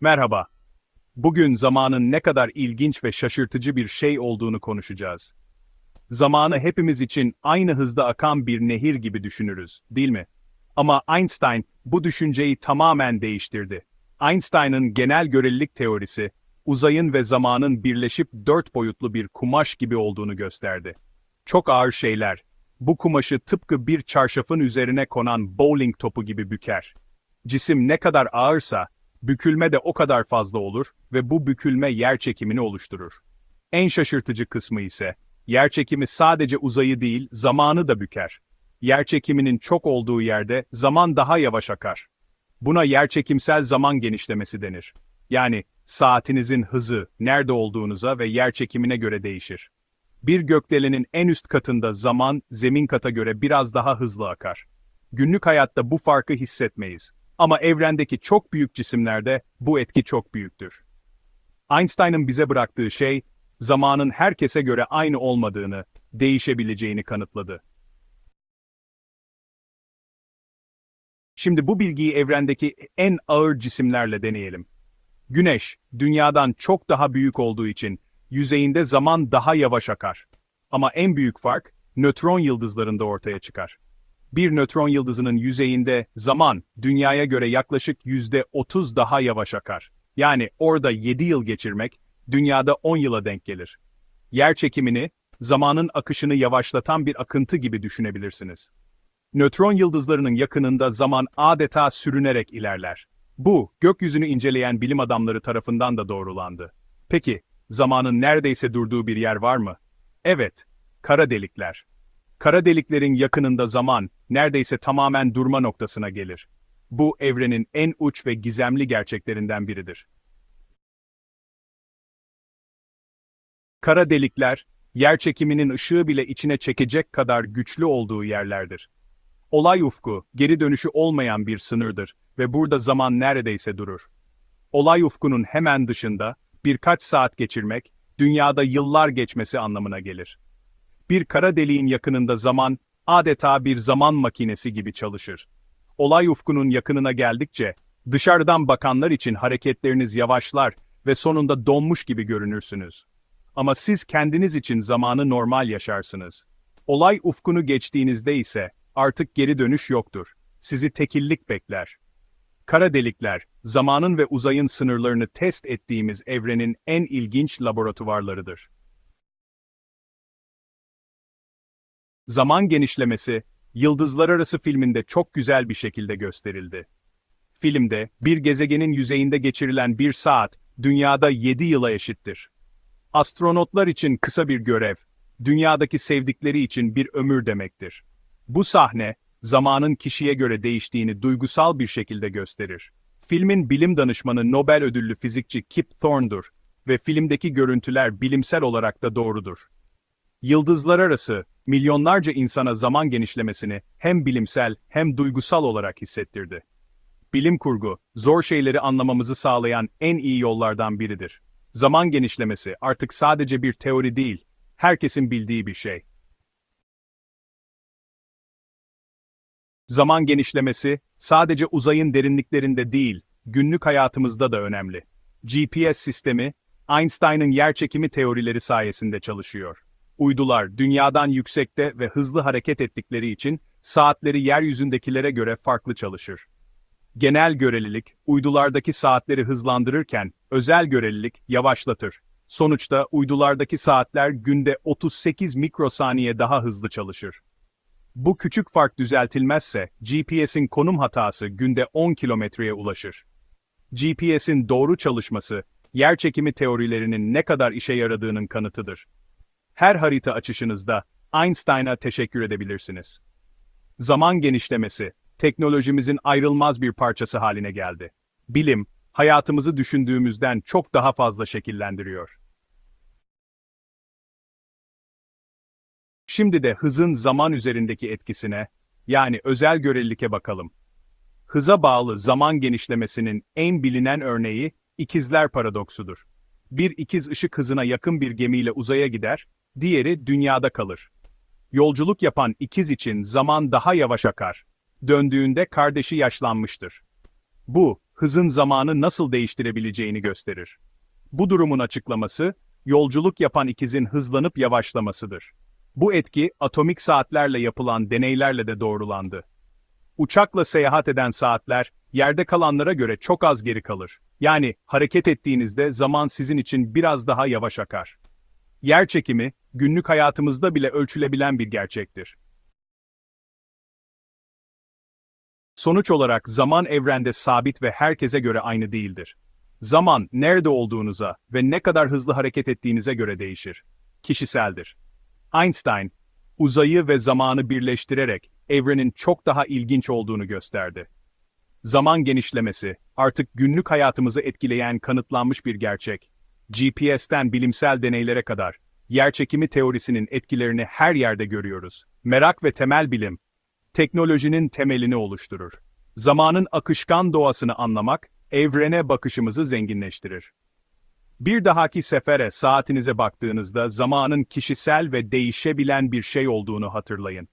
Merhaba. Bugün zamanın ne kadar ilginç ve şaşırtıcı bir şey olduğunu konuşacağız. Zamanı hepimiz için aynı hızda akan bir nehir gibi düşünürüz, değil mi? Ama Einstein bu düşünceyi tamamen değiştirdi. Einstein'ın genel görelilik teorisi, uzayın ve zamanın birleşip dört boyutlu bir kumaş gibi olduğunu gösterdi. Çok ağır şeyler, bu kumaşı tıpkı bir çarşafın üzerine konan bowling topu gibi büker. Cisim ne kadar ağırsa, bükülme de o kadar fazla olur ve bu bükülme yer çekimini oluşturur. En şaşırtıcı kısmı ise, yer çekimi sadece uzayı değil, zamanı da büker. Yer çekiminin çok olduğu yerde zaman daha yavaş akar. Buna yerçekimsel zaman genişlemesi denir. Yani saatinizin hızı nerede olduğunuza ve yer çekimine göre değişir. Bir gökdelenin en üst katında zaman zemin kata göre biraz daha hızlı akar. Günlük hayatta bu farkı hissetmeyiz. Ama evrendeki çok büyük cisimlerde bu etki çok büyüktür. Einstein'ın bize bıraktığı şey, zamanın herkese göre aynı olmadığını, değişebileceğini kanıtladı. Şimdi bu bilgiyi evrendeki en ağır cisimlerle deneyelim. Güneş, dünyadan çok daha büyük olduğu için yüzeyinde zaman daha yavaş akar. Ama en büyük fark, nötron yıldızlarında ortaya çıkar. Bir nötron yıldızının yüzeyinde zaman, dünyaya göre yaklaşık yüzde 30 daha yavaş akar. Yani orada 7 yıl geçirmek, dünyada 10 yıla denk gelir. Yer çekimini, zamanın akışını yavaşlatan bir akıntı gibi düşünebilirsiniz. Nötron yıldızlarının yakınında zaman adeta sürünerek ilerler. Bu, gökyüzünü inceleyen bilim adamları tarafından da doğrulandı. Peki, zamanın neredeyse durduğu bir yer var mı? Evet, kara delikler. Kara deliklerin yakınında zaman, neredeyse tamamen durma noktasına gelir. Bu, evrenin en uç ve gizemli gerçeklerinden biridir. Kara delikler, yer çekiminin ışığı bile içine çekecek kadar güçlü olduğu yerlerdir. Olay ufku, geri dönüşü olmayan bir sınırdır ve burada zaman neredeyse durur. Olay ufkunun hemen dışında, birkaç saat geçirmek, dünyada yıllar geçmesi anlamına gelir. Bir kara deliğin yakınında zaman, adeta bir zaman makinesi gibi çalışır. Olay ufkunun yakınına geldikçe, dışarıdan bakanlar için hareketleriniz yavaşlar ve sonunda donmuş gibi görünürsünüz. Ama siz kendiniz için zamanı normal yaşarsınız. Olay ufkunu geçtiğinizde ise, artık geri dönüş yoktur. Sizi tekillik bekler. Kara delikler, zamanın ve uzayın sınırlarını test ettiğimiz evrenin en ilginç laboratuvarlarıdır. Zaman genişlemesi, Yıldızlar Arası filminde çok güzel bir şekilde gösterildi. Filmde, bir gezegenin yüzeyinde geçirilen bir saat, dünyada 7 yıla eşittir. Astronotlar için kısa bir görev, dünyadaki sevdikleri için bir ömür demektir. Bu sahne, zamanın kişiye göre değiştiğini duygusal bir şekilde gösterir. Filmin bilim danışmanı Nobel ödüllü fizikçi Kip Thorne'dur ve filmdeki görüntüler bilimsel olarak da doğrudur. Yıldızlar arası, milyonlarca insana zaman genişlemesini hem bilimsel hem duygusal olarak hissettirdi. Bilim kurgu, zor şeyleri anlamamızı sağlayan en iyi yollardan biridir. Zaman genişlemesi artık sadece bir teori değil, herkesin bildiği bir şey. Zaman genişlemesi, sadece uzayın derinliklerinde değil, günlük hayatımızda da önemli. GPS sistemi, Einstein'ın yerçekimi teorileri sayesinde çalışıyor. Uydular, dünyadan yüksekte ve hızlı hareket ettikleri için, saatleri yeryüzündekilere göre farklı çalışır. Genel görelilik, uydulardaki saatleri hızlandırırken, özel görelilik yavaşlatır. Sonuçta uydulardaki saatler günde 38 mikrosaniye daha hızlı çalışır. Bu küçük fark düzeltilmezse, GPS'in konum hatası günde 10 kilometreye ulaşır. GPS'in doğru çalışması, yerçekimi teorilerinin ne kadar işe yaradığının kanıtıdır. Her harita açışınızda Einstein'a teşekkür edebilirsiniz. Zaman genişlemesi, teknolojimizin ayrılmaz bir parçası haline geldi. Bilim, hayatımızı düşündüğümüzden çok daha fazla şekillendiriyor. Şimdi de hızın zaman üzerindeki etkisine, yani özel görelilike bakalım. Hıza bağlı zaman genişlemesinin en bilinen örneği ikizler paradoksudur. Bir ikiz ışık hızına yakın bir gemiyle uzaya gider, diğeri dünyada kalır. Yolculuk yapan ikiz için zaman daha yavaş akar. Döndüğünde kardeşi yaşlanmıştır. Bu, hızın zamanı nasıl değiştirebileceğini gösterir. Bu durumun açıklaması, yolculuk yapan ikizin hızlanıp yavaşlamasıdır. Bu etki, atomik saatlerle yapılan deneylerle de doğrulandı. Uçakla seyahat eden saatler, yerde kalanlara göre çok az geri kalır. Yani hareket ettiğinizde zaman sizin için biraz daha yavaş akar. Yer çekimi, günlük hayatımızda bile ölçülebilen bir gerçektir. Sonuç olarak zaman evrende sabit ve herkese göre aynı değildir. Zaman, nerede olduğunuza ve ne kadar hızlı hareket ettiğinize göre değişir. Kişiseldir. Einstein, uzayı ve zamanı birleştirerek evrenin çok daha ilginç olduğunu gösterdi. Zaman genişlemesi, artık günlük hayatımızı etkileyen kanıtlanmış bir gerçek. GPS'ten bilimsel deneylere kadar, yerçekimi teorisinin etkilerini her yerde görüyoruz. Merak ve temel bilim, teknolojinin temelini oluşturur. Zamanın akışkan doğasını anlamak, evrene bakışımızı zenginleştirir. Bir dahaki sefere saatinize baktığınızda zamanın kişisel ve değişebilen bir şey olduğunu hatırlayın.